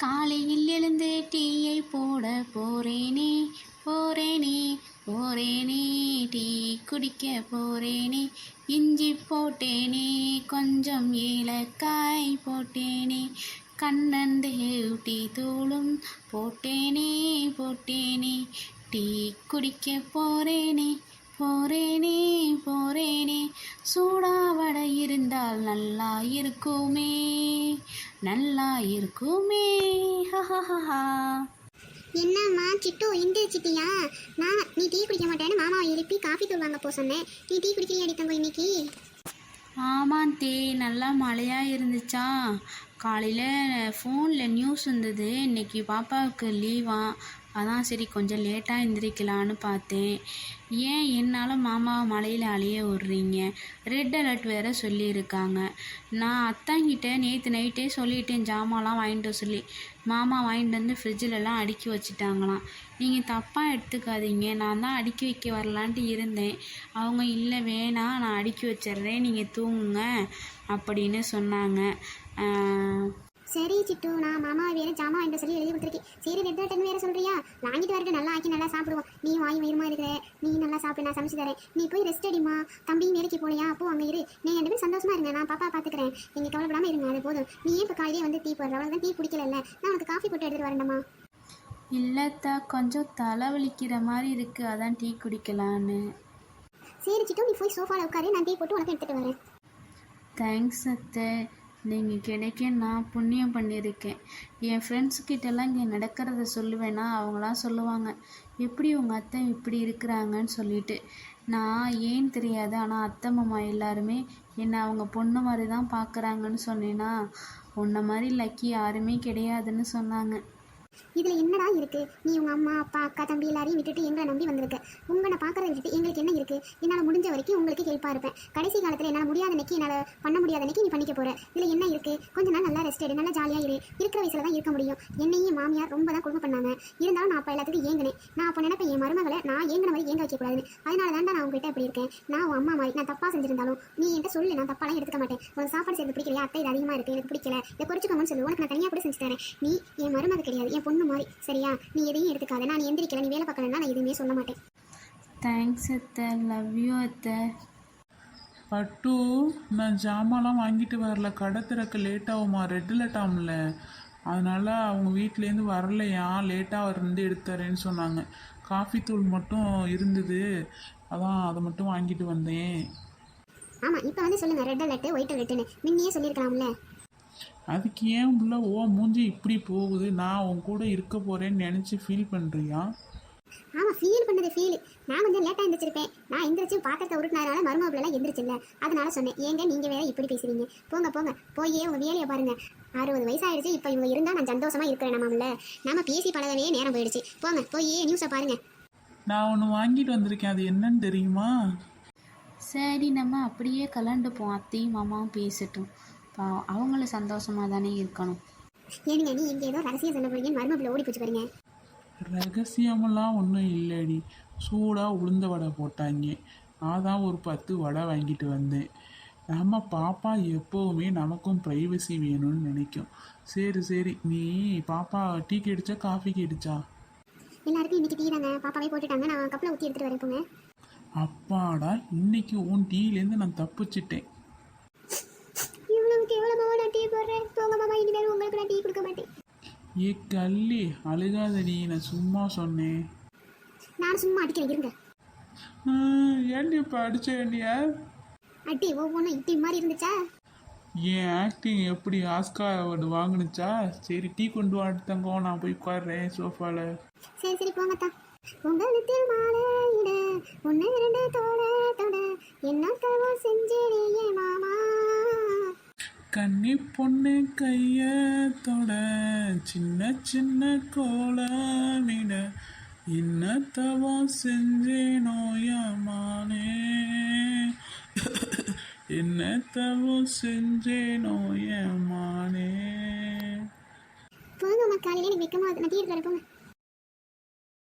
காலையில் எழுந்து டீயை போட போறேனே போறேனே போறேனே டீ குடிக்க போறேனே இஞ்சி போட்டேனே கொஞ்சம் ஏலக்காய் போட்டேனே கண்ணந்தேவ் டீ தூளும் போட்டேனே போட்டேனே டீ குடிக்க போறேனே போறேனே போறேனே. சூடா வடை இருந்தால் நல்லா இருக்குமே நல்லா இருக்குமே. ஹஹஹஹா என்னம்மா சிட்டு எந்திரிச்சிட்டியா நான் நீ டீ குடிக்க மாட்டேன்னு மாமாவை எழுப்பி காஃபி தூள் வாங்க போ சொன்னேன். நீ டீ குடிக்கலையா தங்கம் இன்னைக்கு? ஆமாம் தே நல்லா மழையாக இருந்துச்சா. காலையில் ஃபோனில் நியூஸ் இருந்தது இன்னைக்கு பாப்பாவுக்கு லீவா. அதான் சரி கொஞ்சம் லேட்டாக எந்திரிக்கலான்னு பார்த்தேன். ஏன் என்னால் மாமாவை மலையில் அலைய விட்றீங்க? ரெட் அலர்ட் வேறு சொல்லியிருக்காங்க. நான் அத்தாங்கிட்ட நேற்று நைட்டே சொல்லிட்டேன் ஜாமான்லாம் வாங்கிட்டு சொல்லி. மாமா வாங்கிட்டு வந்து ஃப்ரிட்ஜிலலாம் அடுக்கி வச்சுட்டாங்களாம். நீங்கள் தப்பாக எடுத்துக்காதீங்க. நான் தான் அடுக்கி வைக்க வரலான்ட்டு இருந்தேன். அவங்க இல்லை வேணாம் நான் அடுக்கி வச்சிடுறேன். நீங்கள் தூங்குங்க அப்படின்னு சொன்னாங்க. சரி சிட்டு நான் மாமாவை வேற ஜாமா வாங்கிட்டு சொல்லி எழுதி கொடுத்துருக்கேன். சரி ரெட் அட்டன் வேற சொல்றியா? வாங்கிட்டு வரட்டு நல்லா ஆக்கி நல்லா சாப்பிடுவோம். நீ வாய் வயிறுமா இருக்கிற நீ நல்லா சாப்பிட்டு நான் சமைச்சு தரேன். நீ போய் ரெஸ்ட் அடிமா தம்பியும் வேலைக்கு போலையா அப்போ அங்கே இரு. நீ ரெண்டு பேரும் சந்தோஷமா இருங்க. நான் பாப்பா பார்த்துக்கிறேன். நீங்கள் கவலைப்படாம இருங்க. அது போதும். நீ ஏன் இப்போ காலையிலே வந்து டீ போடுற? அவ்வளோ டீ குடிக்கல நான் உனக்கு காஃபி போட்டு எடுத்துட்டு வரேன்டா இல்லைத்தா கொஞ்சம் தலைவலிக்கிற மாதிரி இருக்குது அதான் டீ குடிக்கலான்னு. சரி சிட்டு நீ போய் சோஃபாவில் உட்காரு. நான் டீ போட்டு உனக்கு எடுத்துட்டு வரேன். தேங்க்ஸ் அத்தை. நீங்கள் கிடைக்க நான் புண்ணியம் பண்ணியிருக்கேன். என் ஃப்ரெண்ட்ஸ் கிட்டலாம் இங்கே நடக்கிறத சொல்லுவேன்னா அவங்களாம் சொல்லுவாங்க எப்படி உங்கள் அத்தை இப்படி இருக்கிறாங்கன்னு சொல்லிட்டு. நான் ஏன் தெரியாது ஆனால் அத்தை மாமா எல்லாருமே என்னை அவங்க பொண்ணு மாதிரி தான் பார்க்குறாங்கன்னு சொன்னேன்னா உன்னை மாதிரி லக்கி யாருமே கிடையாதுன்னு சொன்னாங்க. இதுல என்னடா இருக்கு? நீ உங்க அம்மா அப்பா அக்கா தம்பி எல்லாரையும் விட்டுட்டு எங்களை நம்பி வந்திருக்க. உங்களை பாக்குறத விட்டுட்டு எங்களுக்கு என்ன இருக்கு? என்னால முடிஞ்ச வரைக்கும் உங்களுக்கு ஹெல்ப்பா இருப்பேன். கடைசி காலத்துல என்னால முடியாத அன்னைக்கு என்னால பண்ண முடியாத அன்னைக்கு நீ பண்ணிக்க போற. இதுல என்ன இருக்கு? கொஞ்ச நாள் நல்லா ரெஸ்ட் எடு நல்லா ஜாலியா இரு. இருக்கிற வயசுல தான் இருக்க முடியும். என்னையும் மாமியார் ரொம்ப தான் கொடுமை பண்ணாங்க. இருந்தாலும் நான் அப்ப எல்லாத்துக்கும் ஏங்கினேன். நான் அப்போ நினைப்பேன் என் மருமகளை நான் ஏங்கின மாதிரி ஏங்க வைக்க கூடாதுன்னு. அதனால தான் நான் உங்ககிட்ட இப்படி இருக்கேன். நான் உன் அம்மா மாதிரி நான் தப்பா செஞ்சிருந்தாலும் நீ என்கிட்ட சொல்லு நான் தப்பாலாம் எடுத்துக்க மாட்டேன். உனக்கு சாப்பாடு செய்யறது பிடிக்கலையா? அத்தை இது அதிகமா இருக்கு எனக்கு பிடிக்கல. இதை குறிச்சுக்கோங்கன்னு சொல்லு. உனக்கு நான் தனியா கூட செஞ்சு தரேன். நீ என் மருமக கிடையாது. என் பொண்ணு மாதிரி. சரியா? நீ எதையும் எடுத்துக்காத. நான் எந்திரிக்கல நீ வேலை பார்க்கலன்னா நான் எதுவுமே சொல்ல மாட்டேன். தேங்க்ஸ் அத்தை. லவ் யூ அத்தை. பட்டு நான் ஜாமான்லாம் வாங்கிட்டு வரல. கடை திறக்க லேட் ஆகுமா? ரெட் ஆகும்ல அதனால அவங்க வீட்டிலேருந்து வரலையா? லேட்டாக இருந்து எடுத்துறேன்னு சொன்னாங்க. காஃபி தூள் மட்டும் இருந்தது. அதான் அதை மட்டும் வாங்கிட்டு வந்தேன். ஆமா இப்போ வந்து சொல்லுங்க. ரெட் அலர்ட் ஒயிட் அலர்ட்னு முன்னையே சொல்லியிருக்கலாம்ல. அதுக்கு ஏன் உள்ள ஓ மூஞ்சி இப்படி போகுது? நான் உன் கூட இருக்க போறேன்னு நினச்சி ஃபீல் பண்ணுறியா ஆமா ஃபீல் பண்ணது ஃபீல் நான் கொஞ்சம் லேட்டா எந்திரிச்சிருப்பேன். நான் எந்திரிச்சு பாத்திரத்தை உருட்டினதுனால மருமகள் எல்லாம் எந்திரிச்சில்ல. அதனால சொன்னேன் ஏங்க நீங்க வேற இப்படி பேசுறீங்க? போங்க போங்க. போயே உங்க வேலையை பாருங்க. அறுபது வயசாயிடுச்சு இப்போ இவங்க இருந்தா நான் சந்தோஷமா இருக்கிறேன் நம்மள. நாம பேசி பழகவே நேரம் போயிடுச்சு. போங்க போய் நியூஸை பாருங்க. நான் ஒன்று வாங்கிட்டு வந்திருக்கேன். அது என்னன்னு தெரியுமா? சரி நம்ம அப்படியே கலண்டுப்போம் அத்தையும் மாமாவும் பேசட்டும். அவங்களும் சந்தோஷமாக தானே இருக்கணும். ஏனுங்க நீ இங்க ஏதோ ரகசியம் சொல்ல போறீங்க? மருமகளை ஓடி போச்சு பாருங்க ரகசியமெல்லாம் ஒன்றும் இல்லைடி. சூடாக உளுந்த வடை போட்டாங்க. அதான் ஒரு பத்து வடை வாங்கிட்டு வந்தேன். நம்ம பாப்பா எப்போவுமே நமக்கும் ப்ரைவசி வேணும்னு நினைக்கும். சரி சரி. நீ பாப்பா டீ கடிச்சா காஃபி கடிச்சா எல்லாருக்கும் இன்னைக்கு டீ தாங்க. பாப்பாவே போட்டுட்டாங்க. நான் கப்பில் ஊற்றி எடுத்துட்டு வரேன் போங்க. அப்பாடா இன்னைக்கு உன் டீலேருந்து நான் தப்பிச்சிட்டேன் இவ்வளவுக்கு எவ்வளோ நான் டீ போடுறேன் போங்க இனிமேல் உங்களுக்கு நான் டீ கொடுக்க மாட்டேன். ஏ கல்லி அழுகாதடி நான் சும்மா சொன்னேன். நான் சும்மா அடிக்கிறேன் இருங்க ஏன்டி இப்போ அடிச்ச வேண்டிய? அடி ஒவ்வொன்றும் இட்டி மாதிரி இருந்துச்சா? என் ஆக்டிங் எப்படி ஆஸ்கார் அவார்டு வாங்குனுச்சா? சரி டீ கொண்டு வாட்டங்க நான் போய் உட்காடுறேன் சோஃபாவில் சரி சரி போங்கத்தா உங்களுக்கு மாலையிட ஒன்று ரெண்டு தோட தொட. என்ன தவோ செஞ்சேனே மாமா கன்னி பொண்ணு கைய தொட சின்ன சின்ன கோலமிட இன்னத்தவா தவம் நோயமானே. என்னத்தவோ என்ன நோயமானே. போங்க அம்மா காலையில எனக்கு வைக்கமா நான் டீ போங்க.